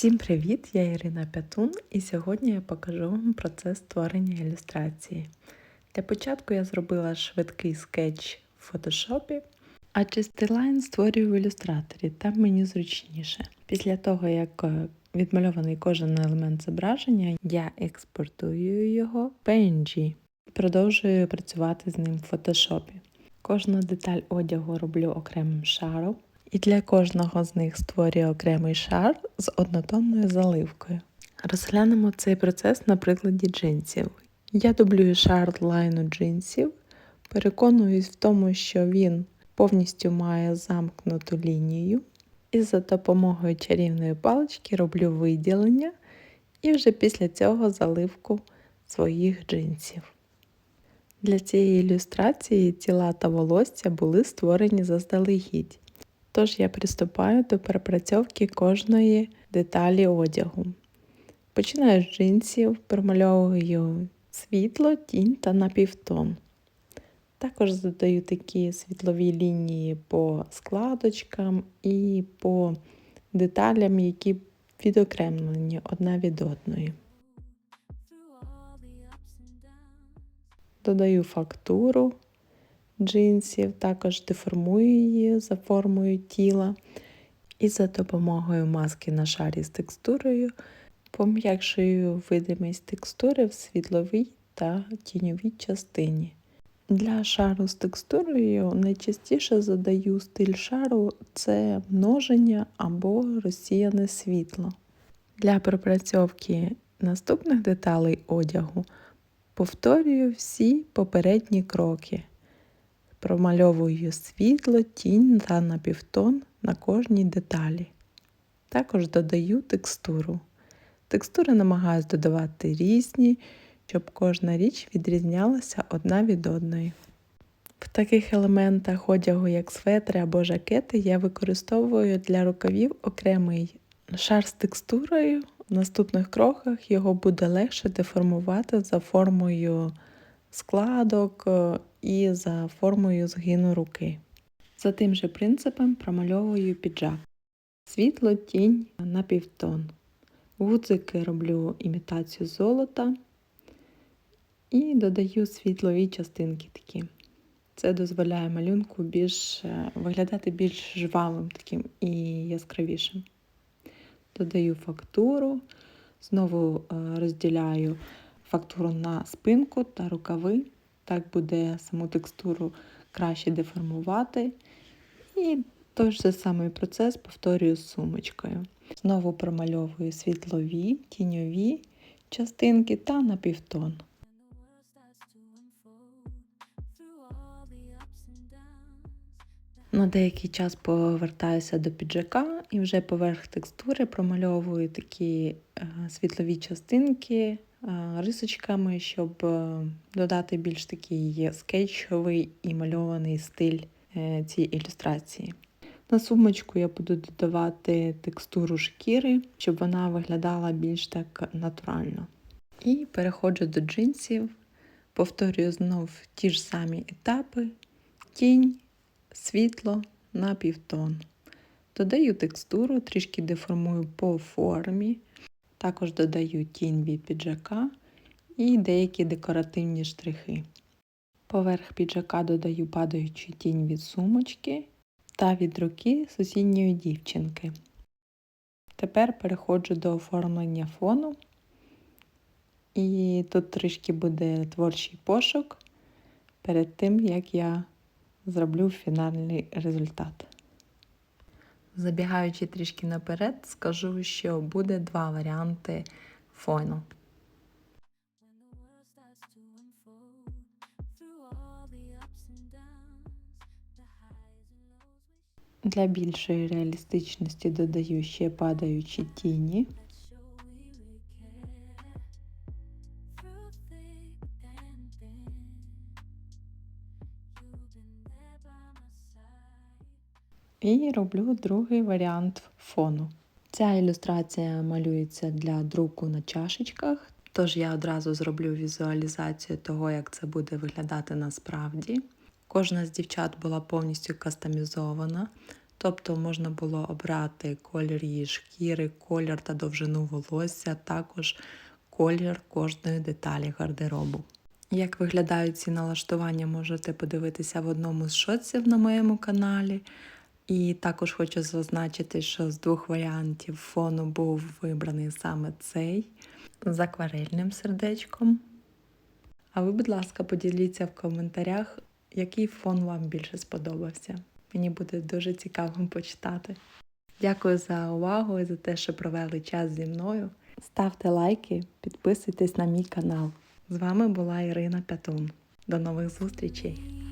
Всім привіт! Я Ірина Пятун і сьогодні я покажу вам процес створення ілюстрації. Для початку я зробила швидкий скетч в фотошопі, а чистий лайн створюю в ілюстраторі, там мені зручніше. Після того, як е, відмальований кожен елемент зображення, я експортую його в PNG. Продовжую працювати з ним в фотошопі. Кожну деталь одягу роблю окремим шаром. І для кожного з них створюю окремий шар з однотонною заливкою. Розглянемо цей процес на прикладі джинсів. Я дублюю шар лайну джинсів, переконуюсь в тому, що він повністю має замкнуту лінію, і за допомогою чарівної палички роблю виділення і вже після цього заливку своїх джинсів. Для цієї ілюстрації тіла та волосся були створені заздалегідь. Тож я приступаю до перепрацьовки кожної деталі одягу. Починаю з джинсів, промальовую світло, тінь та напівтон. Також задаю такі світлові лінії по складочкам і по деталям, які відокремлені одна від одної. Додаю фактуру джинсів, також деформую її за формою тіла. І за допомогою маски на шарі з текстурою пом'якшую видимість текстури в світловій та тіньовій частині. Для шару з текстурою найчастіше задаю стиль шару це множення або розсіяне світло. Для пропрацьовки наступних деталей одягу повторюю всі попередні кроки. Промальовую світло, тінь та напівтон на кожній деталі. Також додаю текстуру. Текстури намагаюся додавати різні, щоб кожна річ відрізнялася одна від одної. В таких елементах одягу, як светри або жакети, я використовую для рукавів окремий шар з текстурою. В наступних кроках його буде легше деформувати за формою складок і за формою згину руки. За тим же принципом промальовую піджак. Світло, тінь на півтон. Гудзики роблю імітацію золота і додаю світлові частинки такі. Це дозволяє малюнку більш, е, виглядати більш жвавим таким і яскравішим. Додаю фактуру, знову е, розділяю фактуру на спинку та рукави. Так буде саму текстуру краще деформувати. І той же самий процес повторюю з сумочкою. Знову промальовую світлові, тіньові частинки та напівтон. На деякий час повертаюся до піджака і вже поверх текстури промальовую такі е, світлові частинки рисочками, щоб е, додати більш такий скетчовий і мальований стиль е, цієї ілюстрації. На сумочку я буду додавати текстуру шкіри, щоб вона виглядала більш так натурально. І переходжу до джинсів, повторюю знов ті ж самі етапи: тінь, світло на півтон. Додаю текстуру, трішки деформую по формі. Також додаю тінь від піджака і деякі декоративні штрихи. Поверх піджака додаю падаючу тінь від сумочки та від руки сусідньої дівчинки. Тепер переходжу до оформлення фону. І тут трішки буде творчий пошук перед тим, як я зроблю фінальний результат. Забігаючи трішки наперед, скажу, що буде два варіанти фону. Для більшої реалістичності додаю ще падаючі тіні. І роблю другий варіант фону. Ця ілюстрація малюється для друку на чашечках, тож я одразу зроблю візуалізацію того, як це буде виглядати насправді. Кожна з дівчат була повністю кастомізована, Тобто можна було обрати колір її шкіри, колір та довжину волосся, також колір кожної деталі гардеробу. Як виглядають ці налаштування, можете подивитися в одному з шоців на моєму каналі. І також хочу зазначити, що з двох варіантів фону був вибраний саме цей з акварельним сердечком. А ви, будь ласка, поділіться в коментарях, який фон вам більше сподобався. Мені буде дуже цікаво почитати. Дякую за увагу і за те, що провели час зі мною. Ставте лайки, підписуйтесь на мій канал. З вами була Ірина Пятун. До нових зустрічей!